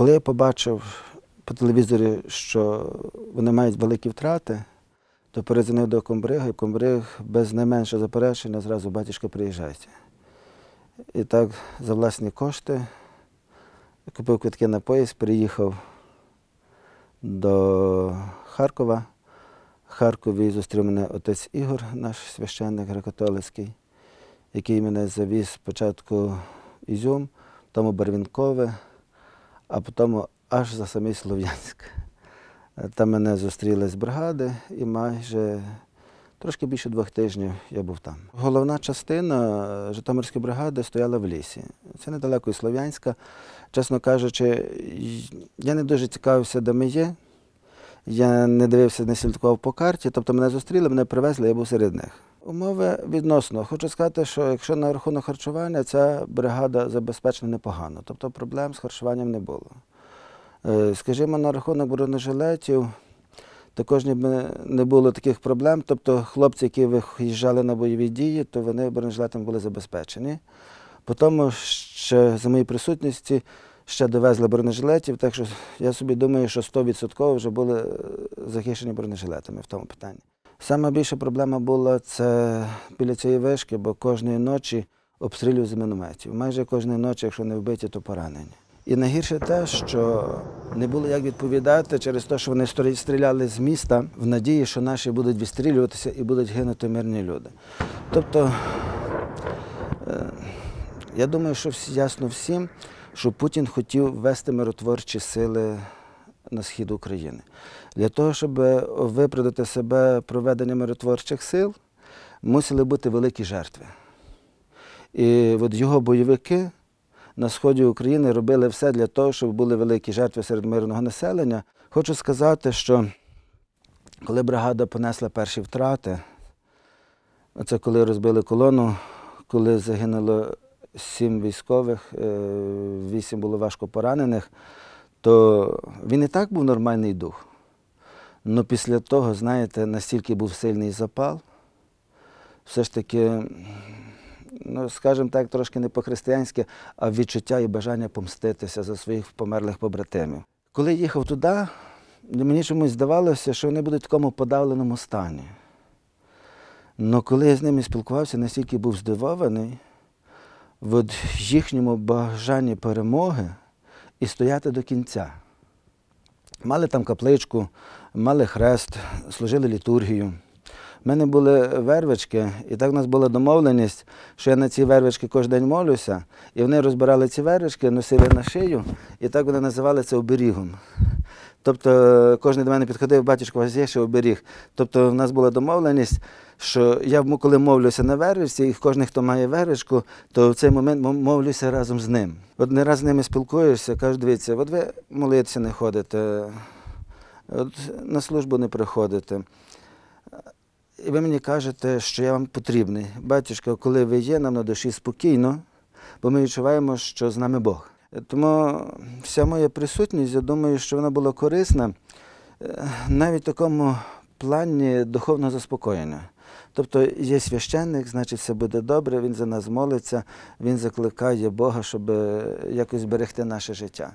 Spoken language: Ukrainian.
Коли я побачив по телевізорі, що вони мають великі втрати, то перезвонив до комбрига, і комбриг без найменшого заперечення зразу батюшка приїжджайте. І так за власні кошти купив квитки на поїзд, приїхав до Харкова. В Харкові зустрів мене отець Ігор, наш священник греко-католицький, який мене завіз спочатку Ізюм, потім у Барвінкове, а потім аж за самий Слов'янськ. Там мене зустріли з бригади і майже трошки більше двох тижнів я був там. Головна частина Житомирської бригади стояла в лісі. Це недалеко і Слов'янська. Чесно кажучи, я не дуже цікавився, де ми є. Я не дивився, не слідкував по карті. Тобто мене зустріли, мене привезли, я був серед них. Умови відносно. Хочу сказати, що якщо на рахунок харчування, ця бригада забезпечена непогано. Тобто проблем з харчуванням не було. Е, Скажімо, на рахунок бронежилетів також не було таких проблем. Тобто хлопці, які виїжджали на бойові дії, то вони бронежилетами були забезпечені. Потім ще за моєї присутності ще довезли бронежилетів, так що я собі думаю, що 100% вже були е, захищені бронежилетами в тому питанні. Саме більша проблема була це біля цієї вишки, бо кожної ночі обстрілюють з мінометів. Майже кожної ночі, якщо не вбиті, то поранені. І найгірше те, що не було як відповідати через те, що вони стрі- стріляли з міста в надії, що наші будуть відстрілюватися і будуть гинути мирні люди. Тобто, е, я думаю, що ясно всім, що Путін хотів ввести миротворчі сили на схід України. Для того, щоб виправдати себе проведення миротворчих сил, мусили бути великі жертви. І от його бойовики на сході України робили все для того, щоб були великі жертви серед мирного населення. Хочу сказати, що коли бригада понесла перші втрати, це коли розбили колону, коли загинуло сім військових, е, вісім було важко поранених, то він і так був нормальний дух. Але після того, знаєте, настільки був сильний запал, все ж таки, ну, скажімо так, трошки не по-християнськи, а відчуття і бажання помститися за своїх померлих побратимів. Коли їхав туди, мені чомусь здавалося, що вони будуть в такому подавленому стані. Але коли я з ними спілкувався, настільки був здивований в їхньому бажанні перемоги і стояти до кінця. Мали там капличку, мали хрест, служили літургію. У мене були вервички, і так у нас була домовленість, що я на ці вервички кожен день молюся, і вони розбирали ці вервички, носили на шию, і так вони називали це оберігом. Тобто кожен до мене підходив, батюшко, у вас є ще оберіг. Тобто в нас була домовленість, що я коли мовлюся на вервичці, і кожен, хто має вервичку, то в цей момент мовлюся разом з ним. От не раз з ними спілкуєшся, кажуть, дивіться, от ви молитися не ходите, от на службу не приходите. І ви мені кажете, що я вам потрібний. Батюшка, коли ви є, нам на душі спокійно, бо ми відчуваємо, що з нами Бог. Тому вся моя присутність, я думаю, що вона була корисна е, навіть в такому плані духовного заспокоєння. Тобто є священник, значить, все буде добре, він за нас молиться, він закликає Бога, щоб якось зберегти наше життя.